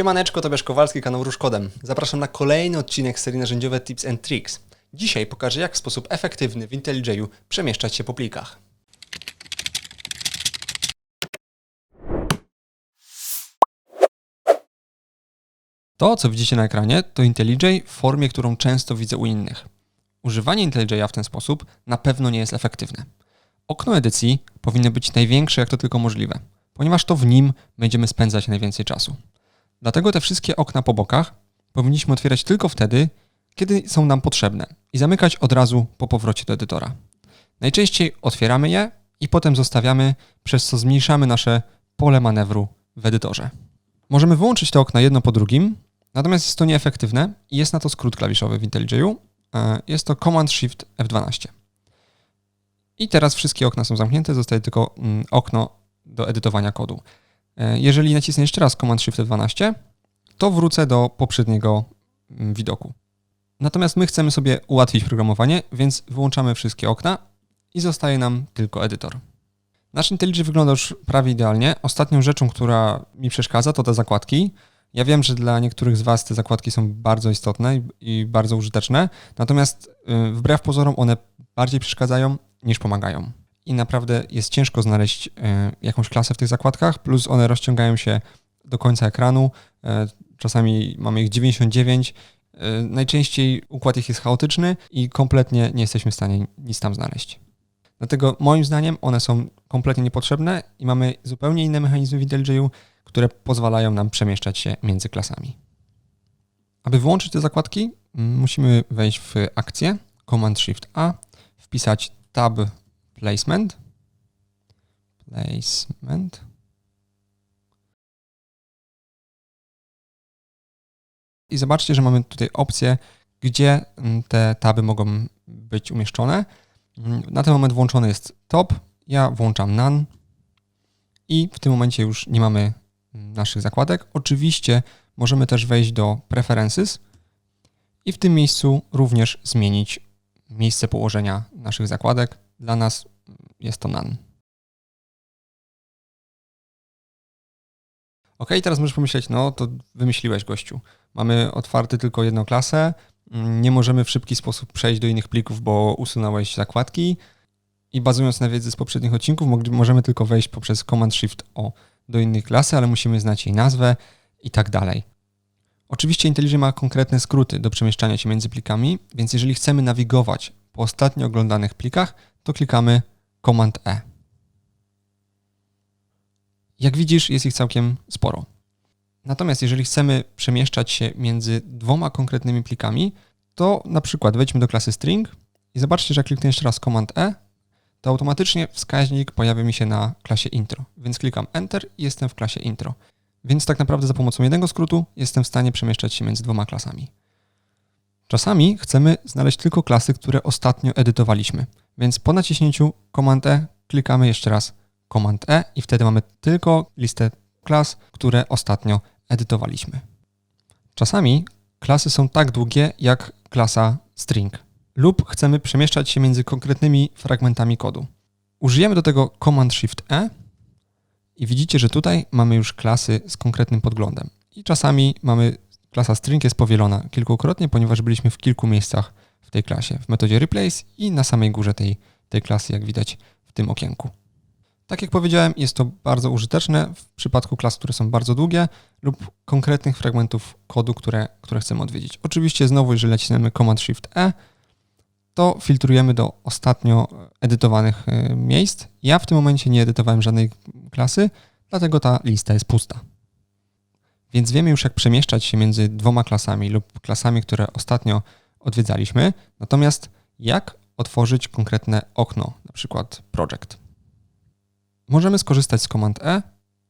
Siemaneczko, Tobiasz Kowalski, kanał Różkodem. Zapraszam na kolejny odcinek serii narzędziowe Tips and Tricks. Dzisiaj pokażę, jak w sposób efektywny w IntelliJ'u przemieszczać się po plikach. To, co widzicie na ekranie, to IntelliJ w formie, którą często widzę u innych. Używanie IntelliJ'a w ten sposób na pewno nie jest efektywne. Okno edycji powinno być największe, jak to tylko możliwe, ponieważ to w nim będziemy spędzać najwięcej czasu. Dlatego te wszystkie okna po bokach powinniśmy otwierać tylko wtedy, kiedy są nam potrzebne i zamykać od razu po powrocie do edytora. Najczęściej otwieramy je i potem zostawiamy, przez co zmniejszamy nasze pole manewru w edytorze. Możemy wyłączyć te okna jedno po drugim, natomiast jest to nieefektywne i jest na to skrót klawiszowy w IntelliJ'u. E, Jest to Command Shift F12. I teraz wszystkie okna są zamknięte, zostaje tylko mm, okno do edytowania kodu. E, Jeżeli nacisnę jeszcze raz Command Shift F12, to wrócę do poprzedniego mm, widoku. Natomiast my chcemy sobie ułatwić programowanie, więc wyłączamy wszystkie okna i zostaje nam tylko edytor. Nasz IntelliJ wygląda już prawie idealnie. Ostatnią rzeczą, która mi przeszkadza, to te zakładki. Ja wiem, że dla niektórych z Was te zakładki są bardzo istotne i, i bardzo użyteczne, natomiast y, wbrew pozorom one bardziej przeszkadzają niż pomagają. I naprawdę jest ciężko znaleźć y, jakąś klasę w tych zakładkach, plus one rozciągają się do końca ekranu. Y, Czasami mamy ich 99. Y, Najczęściej układ ich jest chaotyczny i kompletnie nie jesteśmy w stanie nic tam znaleźć. Dlatego moim zdaniem one są kompletnie niepotrzebne i mamy zupełnie inne mechanizmy w IntelliJ'u, które pozwalają nam przemieszczać się między klasami. Aby wyłączyć te zakładki, mm, musimy wejść w akcję Command Shift A, wpisać tab placement. Placement. I zobaczcie, że mamy tutaj opcję, gdzie mm, te taby mogą być umieszczone. Mm, Na ten moment włączony jest top, ja włączam none i w tym momencie już nie mamy mm, naszych zakładek. Oczywiście możemy też wejść do preferences i w tym miejscu również zmienić miejsce położenia naszych zakładek. Dla nas jest to none. Ok, teraz możesz pomyśleć, no to wymyśliłeś gościu. Mamy otwarte tylko jedną klasę, mm, nie możemy w szybki sposób przejść do innych plików, bo usunąłeś zakładki i bazując na wiedzy z poprzednich odcinków możemy tylko wejść poprzez Command Shift O do innej klasy, ale musimy znać jej nazwę i tak dalej. Oczywiście IntelliJ ma konkretne skróty do przemieszczania się między plikami, więc jeżeli chcemy nawigować po ostatnio oglądanych plikach, to klikamy Command E. Jak widzisz, jest ich całkiem sporo. Natomiast jeżeli chcemy przemieszczać się między dwoma konkretnymi plikami, to na przykład wejdźmy do klasy string i zobaczcie, że jak kliknę jeszcze raz Command E, to automatycznie wskaźnik pojawia mi się na klasie intro. Więc klikam Enter i jestem w klasie intro. Więc tak naprawdę za pomocą jednego skrótu jestem w stanie przemieszczać się między dwoma klasami. Czasami chcemy znaleźć tylko klasy, które ostatnio edytowaliśmy. Więc po naciśnięciu Command E klikamy jeszcze raz Command E i wtedy mamy tylko listę klas, które ostatnio edytowaliśmy. Czasami klasy są tak długie jak klasa string lub chcemy przemieszczać się między konkretnymi fragmentami kodu. Użyjemy do tego Command Shift E i widzicie, że tutaj mamy już klasy z konkretnym podglądem. I czasami mamy klasa string jest powielona kilkukrotnie, ponieważ byliśmy w kilku miejscach tej klasie, w metodzie replace i na samej górze tej, tej klasy, jak widać w tym okienku. Tak jak powiedziałem, jest to bardzo użyteczne w przypadku klas, które są bardzo długie lub konkretnych fragmentów kodu, które, które chcemy odwiedzić. Oczywiście znowu, jeżeli nacisnemy Command Shift E, to filtrujemy do ostatnio edytowanych y, miejsc. Ja w tym momencie nie edytowałem żadnej klasy, dlatego ta lista jest pusta. Więc wiemy już, jak przemieszczać się między dwoma klasami lub klasami, które ostatnio odwiedzaliśmy. Natomiast jak otworzyć konkretne okno, na przykład project. Możemy skorzystać z Command E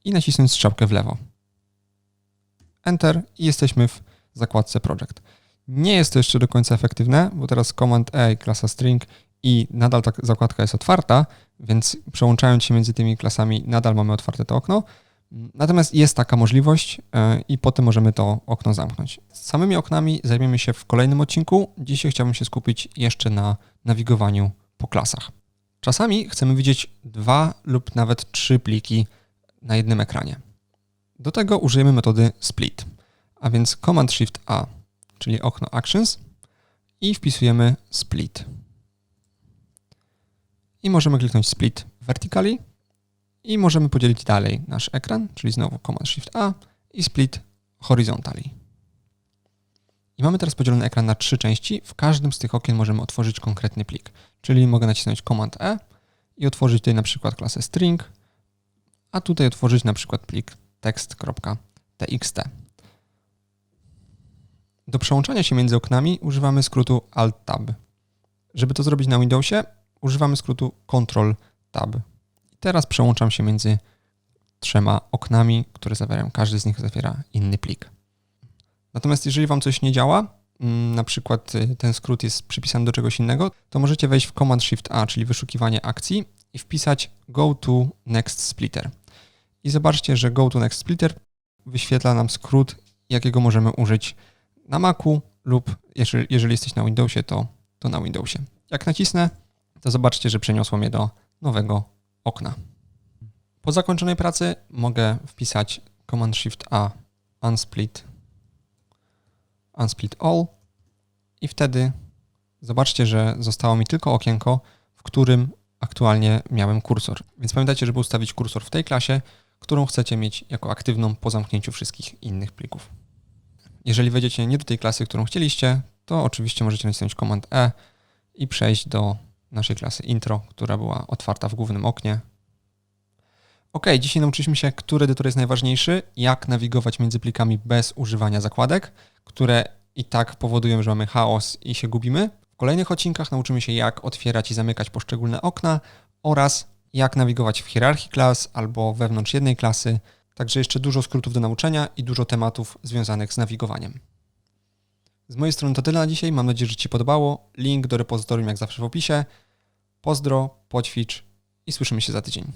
i nacisnąć strzałkę w lewo. Enter i jesteśmy w zakładce project. Nie jest to jeszcze do końca efektywne, bo teraz Command E klasa string i nadal ta zakładka jest otwarta, więc przełączając się między tymi klasami nadal mamy otwarte to okno. Natomiast jest taka możliwość e, i potem możemy to okno zamknąć. Samymi oknami zajmiemy się w kolejnym odcinku. Dzisiaj chciałbym się skupić jeszcze na nawigowaniu po klasach. Czasami chcemy widzieć dwa lub nawet trzy pliki na jednym ekranie. Do tego użyjemy metody split. A więc Command Shift A, czyli okno Actions i wpisujemy Split. I możemy kliknąć Split Vertically i możemy podzielić dalej nasz ekran, czyli znowu Command Shift A i Split Horizontally. I mamy teraz podzielony ekran na trzy części. W każdym z tych okien możemy otworzyć konkretny plik. Czyli mogę nacisnąć Command E i otworzyć tutaj na przykład klasę string, a tutaj otworzyć na przykład plik text.txt. Do przełączania się między oknami używamy skrótu Alt-Tab. Żeby to zrobić na Windowsie, używamy skrótu Ctrl-Tab. Teraz przełączam się między trzema oknami, które zawierają, każdy z nich zawiera inny plik. Natomiast jeżeli Wam coś nie działa, mm, na przykład y, ten skrót jest przypisany do czegoś innego, to możecie wejść w Command Shift A, czyli wyszukiwanie akcji i wpisać Go to Next Splitter. I zobaczcie, że Go to Next Splitter wyświetla nam skrót, jakiego możemy użyć na Macu lub jeżeli, jeżeli jesteś na Windowsie, to, to na Windowsie. Jak nacisnę, to zobaczcie, że przeniosło mnie do nowego okna. Po zakończonej pracy mogę wpisać Command Shift A unsplit unsplit all i wtedy zobaczcie, że zostało mi tylko okienko, w którym aktualnie miałem kursor. Więc pamiętajcie, żeby ustawić kursor w tej klasie, którą chcecie mieć jako aktywną po zamknięciu wszystkich innych plików. Jeżeli wejdziecie nie do tej klasy, którą chcieliście, to oczywiście możecie nacisnąć Command E i przejść do naszej klasy intro, która była otwarta w głównym oknie. Ok, dzisiaj nauczyliśmy się, który edytor jest najważniejszy, jak nawigować między plikami bez używania zakładek, które i tak powodują, że mamy chaos i się gubimy. W kolejnych odcinkach nauczymy się, jak otwierać i zamykać poszczególne okna oraz jak nawigować w hierarchii klas albo wewnątrz jednej klasy. Także jeszcze dużo skrótów do nauczenia i dużo tematów związanych z nawigowaniem. Z mojej strony to tyle na dzisiaj. Mam nadzieję, że Ci podobało. Link do repozytorium jak zawsze w opisie. Pozdro, poćwicz i słyszymy się za tydzień.